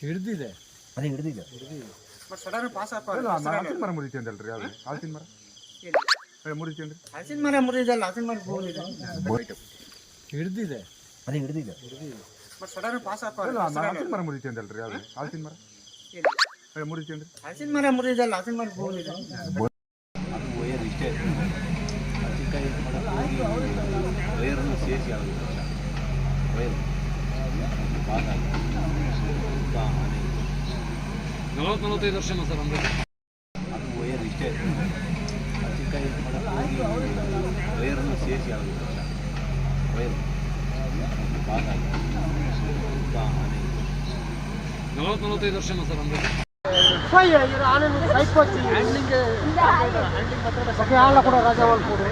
ಹಿಡ್ದಿದೆ. ಅದೇ ಹಿಡಿದಿದೆ. But sudden pass ಆಪ ಇಲ್ಲ ಹಲಸಿನ ಮರ ಮುರಿತಿ ಅಂತಲ್ರಿ ಯಾವ್ದು ಹಲಸಿನ ಮರ? ಹೇಳಿ ಮುರಿತಿ ಅಂದ್ರಿ ಹಲಸಿನ ಮರ ಮುರಿದಲ್ಲ ಹಲಸಿನ ಮರ ಹೋಗಿದೆ ಹಿಡ್ದಿದೆ. ಅದೇ ಹಿಡಿದಿದೆ. ಬಟ್ ಸಡನ್ ಪಾಸ್ ಆಪ ಇಲ್ಲ ಹಲಸಿನ ಮರ ಮುರಿತಿ ಅಂತಲ್ರಿ ಯಾವ್ದು ಹಲಸಿನ ಮರ? ಏ, ಮುರಿತಿ ಅಂದ್ರಿ ಹಲಸಿನ ಮರ ಮುರಿದಲ್ಲ ಹಲಸಿನ ಮರ ಹೋಗಿದೆ ಅದು ವಯರ್ ಇಷ್ಟೇ. ಹೋಗಿ ವಯರನ್ನು ಸೇರಿಸಿ ಭಾಗ ಹಾನಿ ನಲವತ್ತು ನಲವತ್ತೈದು ವರ್ಷನಾ ಸರ್ ಅಂದ್ರೆ ವಯರ್ ಇಷ್ಟೇ ವೈರನ್ನು ಸೇರಿಸಿ ಆಗೋದು ನಲವತ್ತು ನಲವತ್ತೈದು ವರ್ಷನಾ ಸರ್ ಅಂದರೆ ಸೈಟ್ ಕೊಚ್ಚಿ ಹ್ಯಾಂಡ್ಲಿಂಗ್ಗೆ ಹ್ಯಾಂಡ್ಲಿಂಗ್ ಆಳ ಕೂಡ ರಜಾ ಹೊಲ್ಕೊಡು